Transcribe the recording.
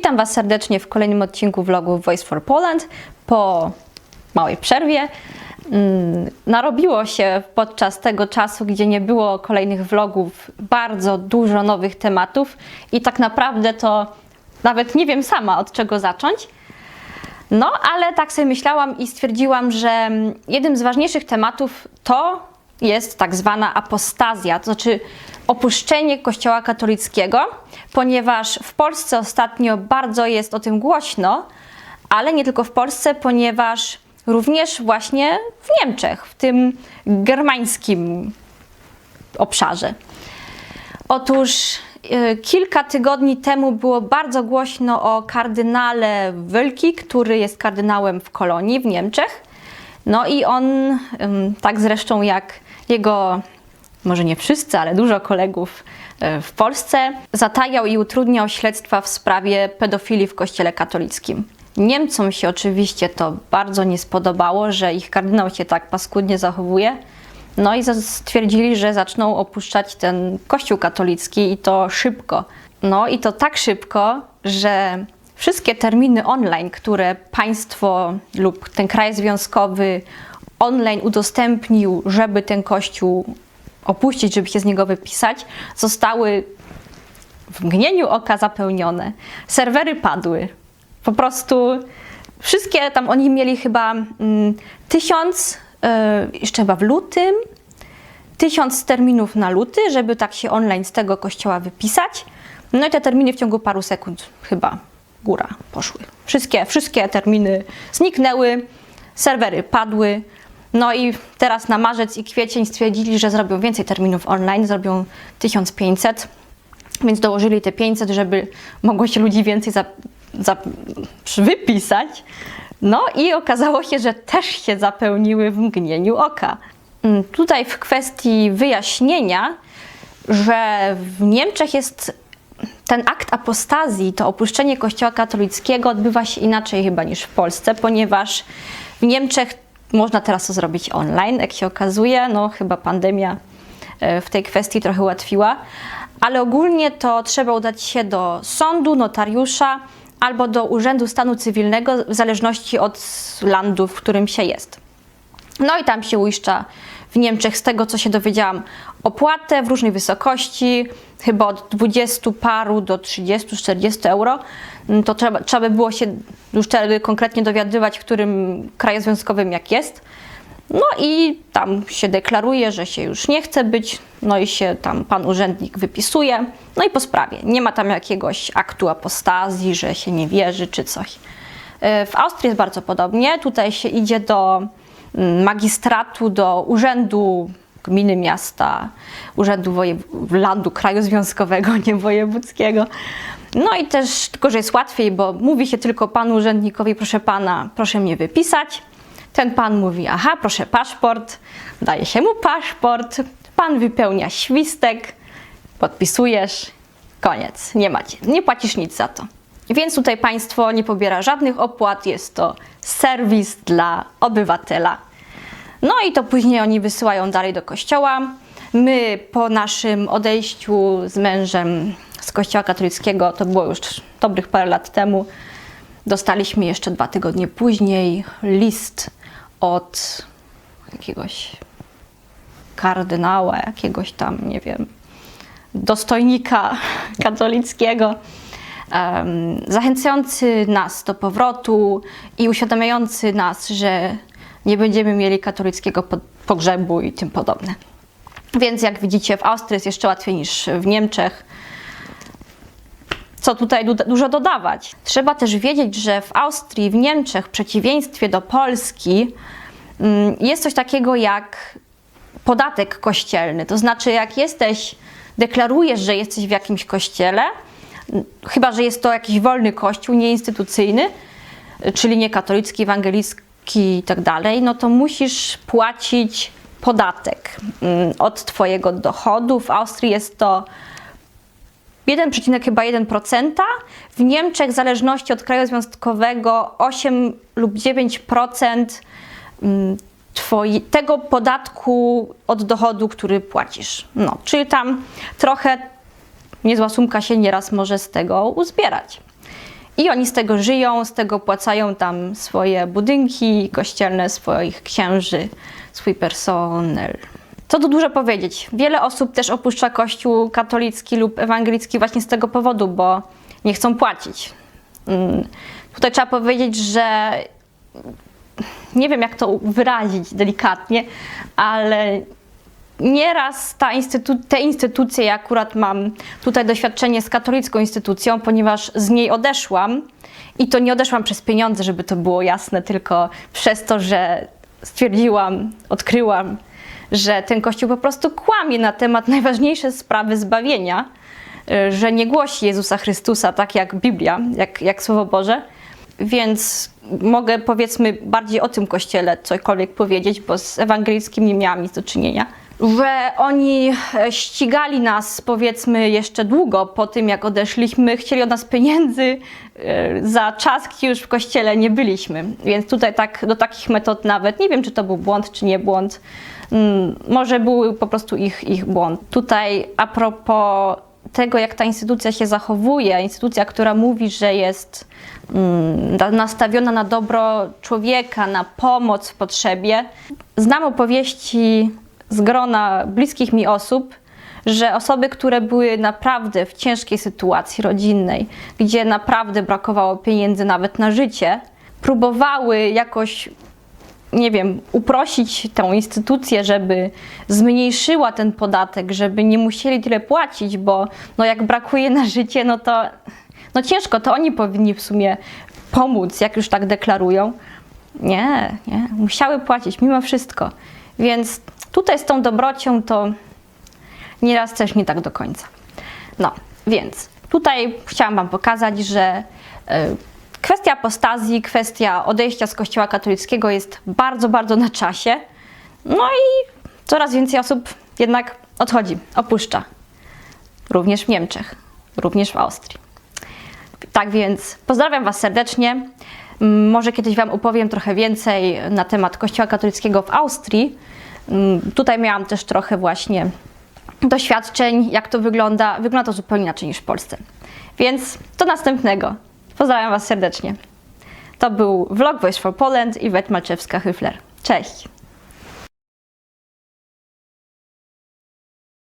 Witam Was serdecznie w kolejnym odcinku vlogu Voice for Poland. Po małej przerwie mm, narobiło się podczas tego czasu, gdzie nie było kolejnych vlogów, bardzo dużo nowych tematów i tak naprawdę to nawet nie wiem sama od czego zacząć. No, ale tak sobie myślałam i stwierdziłam, że mm, jednym z ważniejszych tematów to jest tak zwana apostazja, to znaczy opuszczenie Kościoła katolickiego, ponieważ w Polsce ostatnio bardzo jest o tym głośno, ale nie tylko w Polsce, ponieważ również właśnie w Niemczech, w tym germańskim obszarze. Otóż e, kilka tygodni temu było bardzo głośno o kardynale Wölki, który jest kardynałem w Kolonii w Niemczech. No i on, tak zresztą jak jego, może nie wszyscy, ale dużo kolegów e, w Polsce, zatajał i utrudniał śledztwa w sprawie pedofilii w Kościele katolickim. Niemcom się oczywiście to bardzo nie spodobało, że ich kardynał się tak paskudnie zachowuje. No i stwierdzili, że zaczną opuszczać ten kościół katolicki i to szybko. No i to tak szybko, że wszystkie terminy online, które państwo lub ten kraj związkowy online udostępnił, żeby ten kościół opuścić, żeby się z niego wypisać, zostały w mgnieniu oka zapełnione. Serwery padły. Po prostu wszystkie tam oni mieli chyba mm, tysiąc, e, jeszcze chyba w lutym, tysiąc terminów na luty, żeby tak się online z tego kościoła wypisać. No i te terminy w ciągu paru sekund chyba góra poszły. Wszystkie, wszystkie terminy zniknęły, serwery padły. No i teraz na marzec i kwiecień stwierdzili, że zrobią więcej terminów online, zrobią 1500, więc dołożyli te 500, żeby mogło się ludzi więcej za, za, wypisać. No i okazało się, że też się zapełniły w mgnieniu oka. Mm, Tutaj w kwestii wyjaśnienia, że w Niemczech jest ten akt apostazji, to opuszczenie Kościoła katolickiego odbywa się inaczej chyba niż w Polsce, ponieważ w Niemczech można teraz to zrobić online, jak się okazuje. No chyba pandemia e, w tej kwestii trochę ułatwiła, ale ogólnie to trzeba udać się do sądu, notariusza albo do Urzędu Stanu Cywilnego, w zależności od landu, w którym się jest. No i tam się uiszcza w Niemczech, z tego co się dowiedziałam, opłatę w różnej wysokości, chyba od 20 paru do 30-40 euro. Mm, To trzeba, trzeba by było się już konkretnie dowiadywać, w którym kraju związkowym jak jest. No i tam się deklaruje, że się już nie chce być, no i się tam pan urzędnik wypisuje, no i po sprawie. Nie ma tam jakiegoś aktu apostazji, że się nie wierzy czy coś. E, W Austrii jest bardzo podobnie. Tutaj się idzie do magistratu, do urzędu gminy, miasta, urzędu wojew- landu, kraju związkowego, nie wojewódzkiego. No i też, tylko że jest łatwiej, bo mówi się tylko panu urzędnikowi, proszę pana, proszę mnie wypisać. Ten pan mówi, aha, proszę paszport, daje się mu paszport, pan wypełnia świstek, podpisujesz, koniec, nie macie, nie płacisz nic za to. Więc tutaj państwo nie pobiera żadnych opłat, jest to serwis dla obywatela. No i to później oni wysyłają dalej do kościoła. My po naszym odejściu z mężem z kościoła katolickiego, to było już dobrych parę lat temu, dostaliśmy jeszcze dwa tygodnie później list od jakiegoś kardynała, jakiegoś tam, nie wiem, dostojnika katolickiego, em, zachęcający nas do powrotu i uświadamiający nas, że nie będziemy mieli katolickiego po- pogrzebu i tym podobne. Więc jak widzicie, w Austrii jest jeszcze łatwiej niż w Niemczech. Co tutaj du- dużo dodawać? Trzeba też wiedzieć, że w Austrii, w Niemczech, w przeciwieństwie do Polski, mm, jest coś takiego jak podatek kościelny. To znaczy, jak jesteś, deklarujesz, że jesteś w jakimś kościele, chyba że jest to jakiś wolny kościół, nieinstytucyjny, czyli nie katolicki, ewangelicki i tak dalej, no to musisz płacić podatek mm, od Twojego dochodu. W Austrii jest to 1,1%. W Niemczech w zależności od kraju związkowego 8 lub 9% mm, twoi, tego podatku od dochodu, który płacisz. No, czyli tam trochę niezła sumka się nieraz może z tego uzbierać. I oni z tego żyją, z tego płacają tam swoje budynki kościelne, swoich księży, swój personel. Co tu dużo powiedzieć? Wiele osób też opuszcza kościół katolicki lub ewangelicki właśnie z tego powodu, bo nie chcą płacić. Mm, Tutaj trzeba powiedzieć, że nie wiem jak to wyrazić delikatnie, ale nieraz ta instytu- te instytucje, ja akurat mam tutaj doświadczenie z katolicką instytucją, ponieważ z niej odeszłam i to nie odeszłam przez pieniądze, żeby to było jasne, tylko przez to, że stwierdziłam, odkryłam, że ten kościół po prostu kłamie na temat najważniejszej sprawy zbawienia, y, że nie głosi Jezusa Chrystusa tak jak Biblia, jak, jak Słowo Boże. Więc mogę powiedzmy bardziej o tym kościele cokolwiek powiedzieć, bo z ewangelickim nie miałam nic do czynienia. Że oni e, ścigali nas powiedzmy jeszcze długo po tym, jak odeszliśmy, chcieli od nas pieniędzy e, za czas, kiedy już w kościele nie byliśmy. Więc tutaj tak do takich metod nawet nie wiem, czy to był błąd, czy nie błąd. Mm, Może był po prostu ich, ich błąd. Tutaj a propos tego, jak ta instytucja się zachowuje, instytucja, która mówi, że jest mm, na- nastawiona na dobro człowieka, na pomoc w potrzebie. Znam opowieści z grona bliskich mi osób, że osoby, które były naprawdę w ciężkiej sytuacji rodzinnej, gdzie naprawdę brakowało pieniędzy nawet na życie, próbowały jakoś nie wiem, uprosić tę instytucję, żeby zmniejszyła ten podatek, żeby nie musieli tyle płacić, bo no jak brakuje na życie, no to no ciężko, to oni powinni w sumie pomóc, jak już tak deklarują. Nie, nie, musiały płacić mimo wszystko. Więc tutaj z tą dobrocią to nieraz też nie tak do końca. No, więc tutaj chciałam Wam pokazać, że y, kwestia apostazji, kwestia odejścia z Kościoła katolickiego jest bardzo, bardzo na czasie. No i coraz więcej osób jednak odchodzi, opuszcza. Również w Niemczech, również w Austrii. Tak więc pozdrawiam Was serdecznie. Może kiedyś Wam opowiem trochę więcej na temat Kościoła katolickiego w Austrii. Mm, Tutaj miałam też trochę właśnie doświadczeń, jak to wygląda. Wygląda to zupełnie inaczej niż w Polsce. Więc do następnego. Pozdrawiam Was serdecznie. To był vlog Voice for Poland i Wet Malczewska-Hyfler. Cześć!